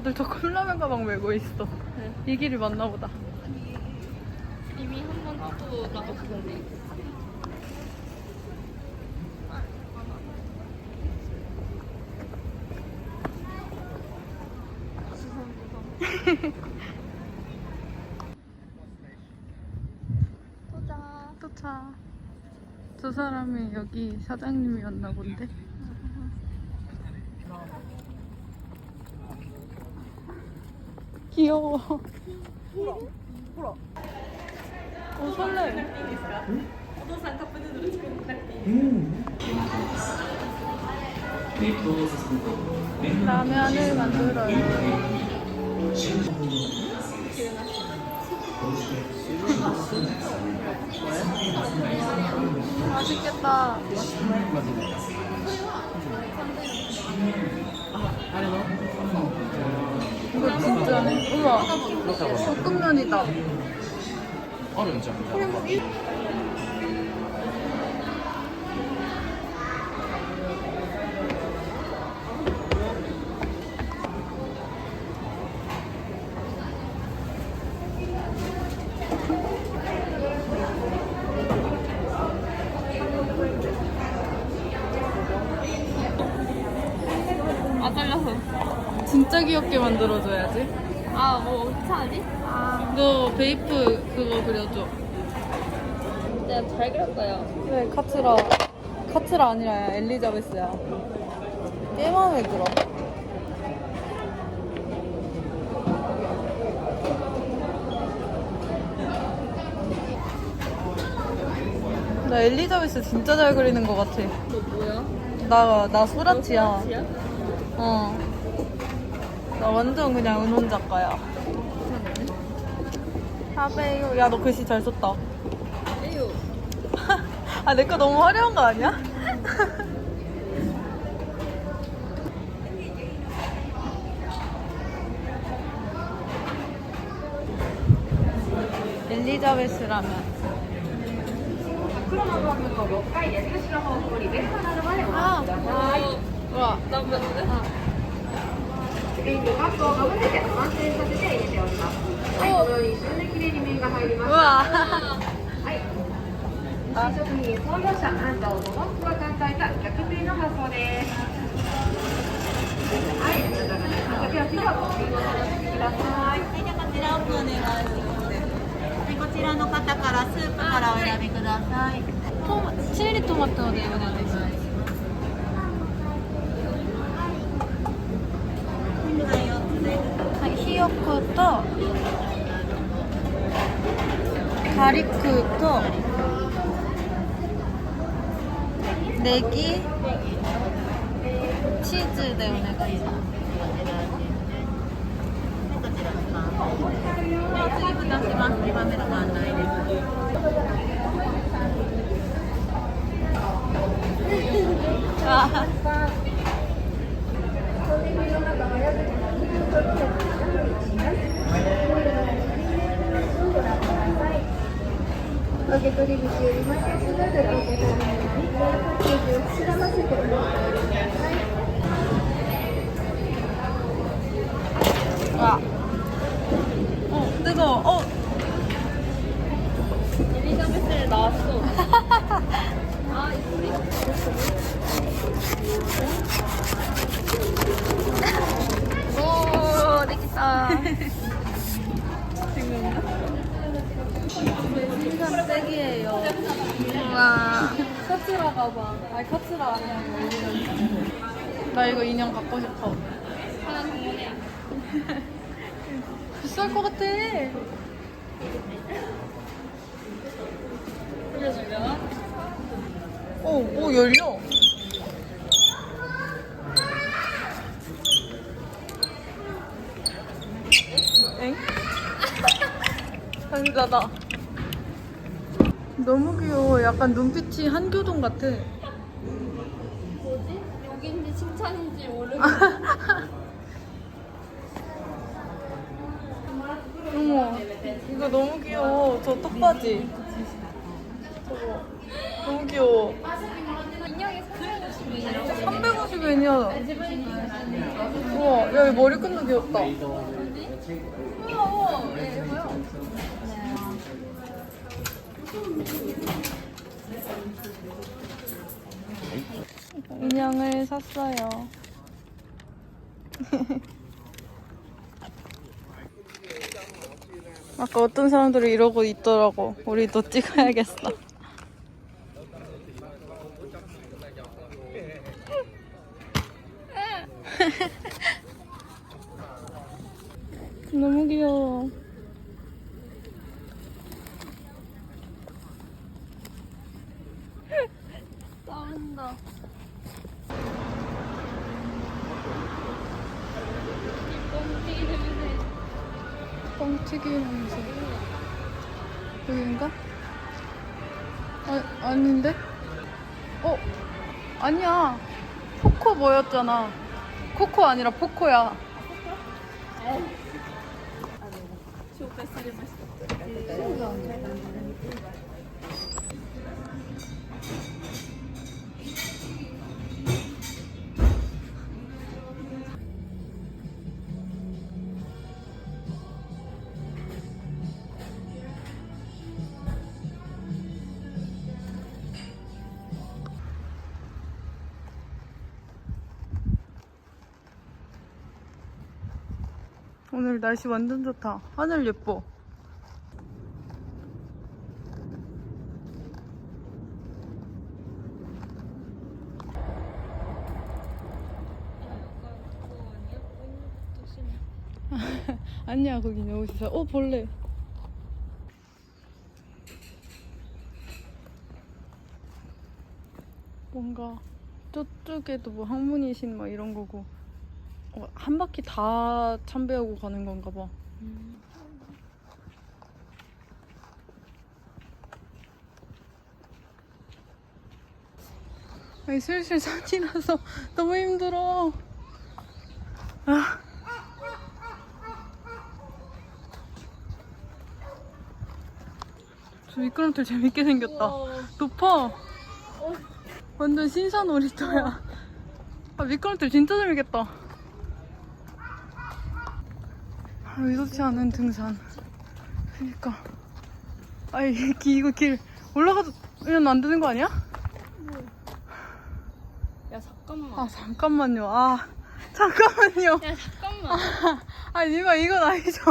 다들 저 컵라면 가방 메고 있어. 이 길이 맞나 보다. 이미 한 번 하고 그건데. 도착. 도착. 저 사람이 여기 사장님이었나 본데. 귀여워. 어, 설레. 라면을 만들어요. 맛있겠다. 진짜네. 우와, 볶음면이다. 어른지 않나? 진짜 귀엽게 만들어줘야지. 아 뭐 어떻게 하지? 아 너 베이프 그거 그려줘. 내가 잘 그렸어요. 네, 카츠라. 카츠라 아니라 엘리자베스야. 꽤 마음에 들어. 나 엘리자베스 진짜 잘 그리는 것 같아. 너 뭐야? 나, 나 소라치야. 소라치야? 어. 나 완전 그냥 은혼 작가야. 하베요. 야, 너 글씨 잘 썼다. 에요. 아, 내 거 너무 화려한 거 아니야? 엘리자베스라면. 아, 와, 나 맞네. カップをかぶせて完成させて入れております。はい、このようにでに麺が入りましたはい新食品創業者安藤桃子が考えた逆の発想です。はい、それではおををお楽しみください。はい、じゃこちらお願いしますこちらの方からスープからお選びください、はい、チリトマトでいますヨと軽くとネギチーズでお願いします次ぶ出します2番目のあ受取口よりマイナス5ドルをございール。パッケージを膨らませてお待ちください。 아니, 카츠라 아니야. 나 이거 인형 갖고 싶어. 하나 동원해. 비쌀 것 같아. 올려주면. 오, 오, 열려. 엥? 상자다. 너무 귀여워. 약간 눈빛이 한교동 같아. 칭찬인지 모르겠어. 어머, 이거 너무 귀여워. 저 턱바지. 저거. 너무 귀여워. 인형이 350원이라고. 350엔이야. 우와, 야, 이 머리끈도 귀엽다. 인형을 샀어요. 아까 어떤 사람들이 이러고 있더라고. 우리도 찍어야겠어. 너무 귀여워. 냄새. 여긴가? 아, 아닌데? 어? 아니야. 포코 뭐였잖아. 코코 아니라 포코야. 오늘 날씨 완전 좋다. 하늘 예뻐. 아니야 거기 너무 있어. 어 벌레. 뭔가 저쪽에도 뭐 항문이신 막 이런 거고 어, 한 바퀴 다 참배하고 가는 건가 봐. 아니 슬슬 산이라서 너무 힘들어. 아. 저 미끄럼틀 재밌게 생겼다. 높아. 완전 신선 놀이터야. 아, 미끄럼틀 진짜 재밌겠다. 아, 의도치 않은 등산. 그니까. 아이, 기, 이거 길 올라가면 안 되는 거 아니야? 야 잠깐만. 아, 잠깐만요. 아, 잠깐만요. 야 잠깐만. 아, 니마, 이건 아니죠.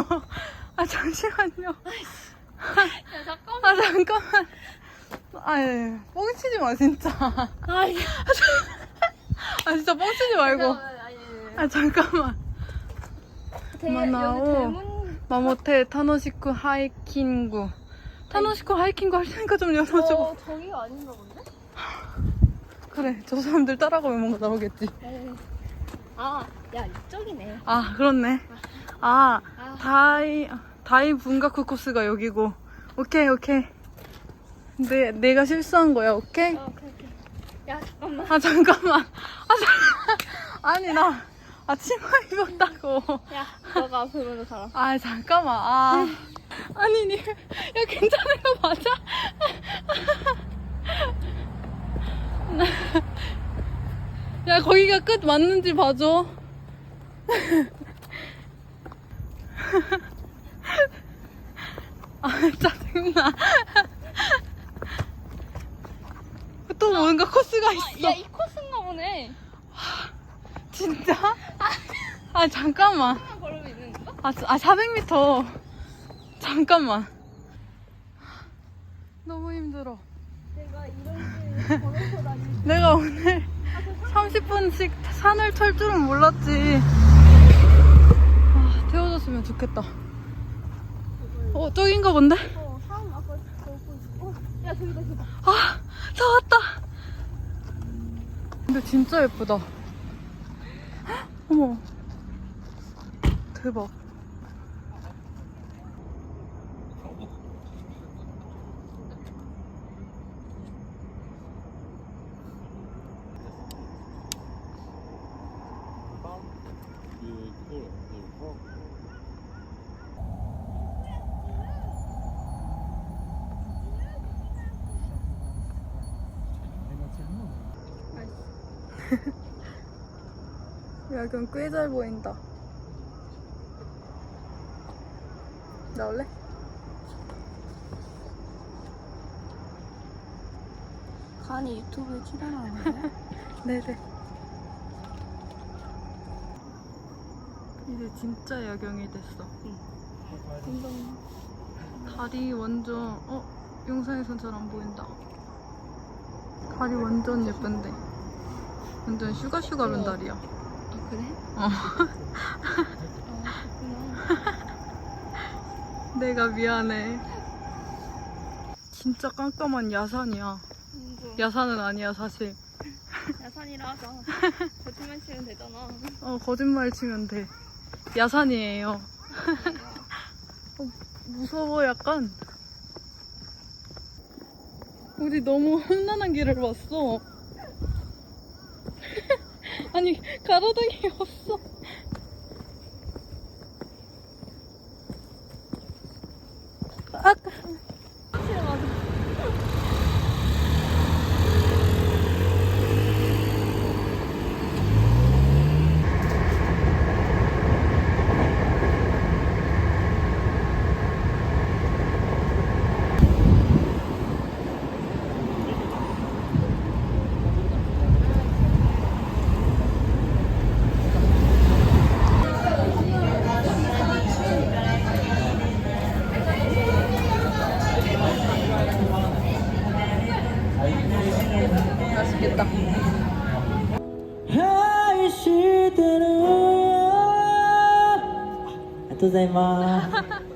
아, 잠시만요. 야 잠깐만. 아, 잠깐만. 아, 예. 뻥치지 마, 진짜. 아이. 아, 진짜 뻥치지 말고. 아, 잠깐만. 마나오. 대문. 마모테 타노시쿠 하이킹구. 타노시쿠 하이킹구 할 테니까 좀 열어줘. 어 저기가 아닌가 본데? 그래, 저 사람들 따라가면 뭔가 나오겠지. 아, 야 이쪽이네. 아, 그렇네. 아, 아. 다이, 다이 분가쿠 코스가 여기고. 오케이, 오케이. 내, 내가 실수한 거야, 오케이? 어, 오케이 오케이. 야 잠깐만. 아, 잠깐만. 아, 잠깐. 아니, 나, 아, 치마 입었다고. 야 너가 앞으로 살아. 아, 잠깐만. 아. 아니, 니, 야, 괜찮은 거 맞아? 야, 거기가 끝 맞는지 봐줘. 아, 짜증나. 또 뭔가 코스가 있어. 야 이 코스인가 보네. 진짜? 아, 잠깐만. 아, 아 400m. 잠깐만. 너무 힘들어. 내가 이런 길 걸어서 다니. 내가 오늘 30분씩 산을 털 줄은 몰랐지. 아, 태워줬으면 좋겠다. 어, 저긴가 본데? 아까 야 저기다 저기다. 아, 다 왔다. 근데 진짜 예쁘다. 어머. 대박. 야경 꽤 잘 보인다. 나올래? 간이 유튜브에 출연하는 거야? 네네. 이제 진짜 야경이 됐어. 달이 완전 어 영상에선 잘 안 보인다. 달이 완전 예쁜데. 완전 슈가 슈가른 달이야. 아 그래? 어. 아 그렇구나. 내가 미안해. 진짜 깜깜한 야산이야. 완전 야산은 아니야 사실. 야산이라 하자. 거짓말 치면 되잖아. 어 거짓말 치면 돼. 야산이에요. 어, 무서워 약간. 우리 너무 험난한 길을 왔어. 아니 가로등이 없어. とうございます。